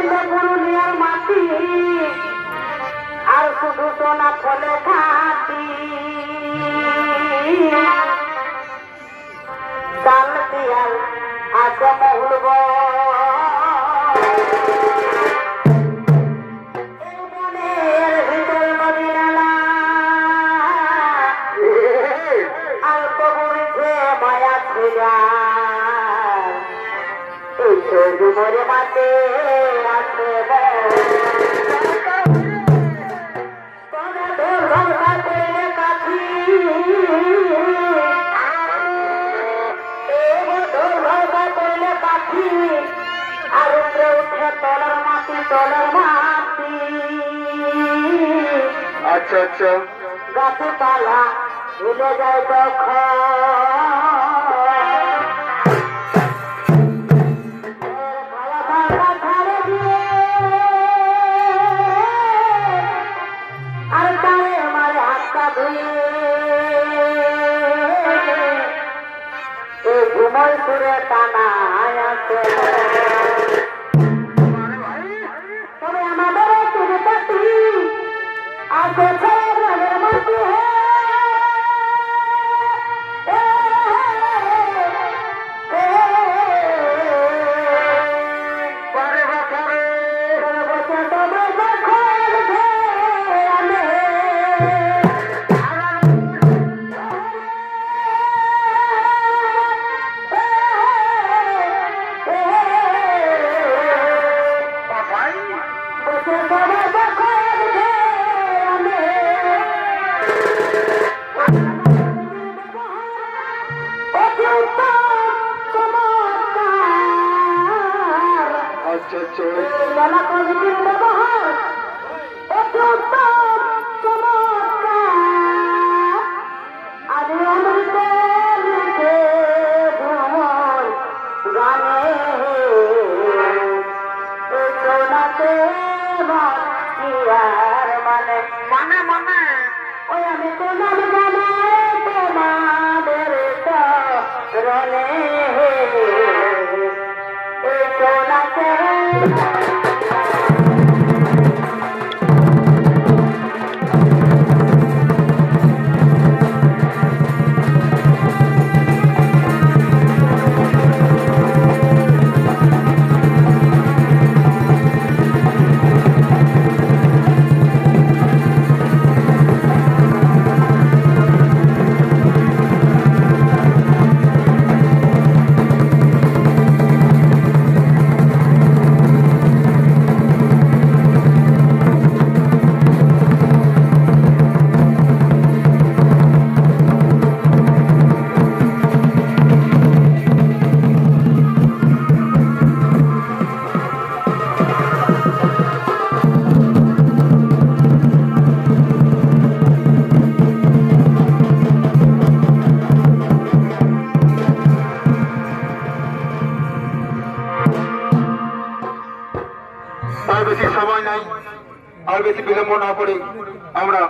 হইলে পুরুলিয়ার মাটি। আর শুধু সোনা ফলে খাটি সরু মরে মাতে আছে আর উপরে উঠে তলার মাটি তলার মাটি আচ্ছা আচ্ছা। গাছে পালা ভুলে যায় তখন ঘুমই সুরে টানা আছে বেলা কয়েকদিন ব্যবহার চমৎকার আজ অমৃত মানে মানে মানে ওই আমি তোমার Thank. আর বেশি সময় নাই আর বেশি বিলম্ব না করে আমরা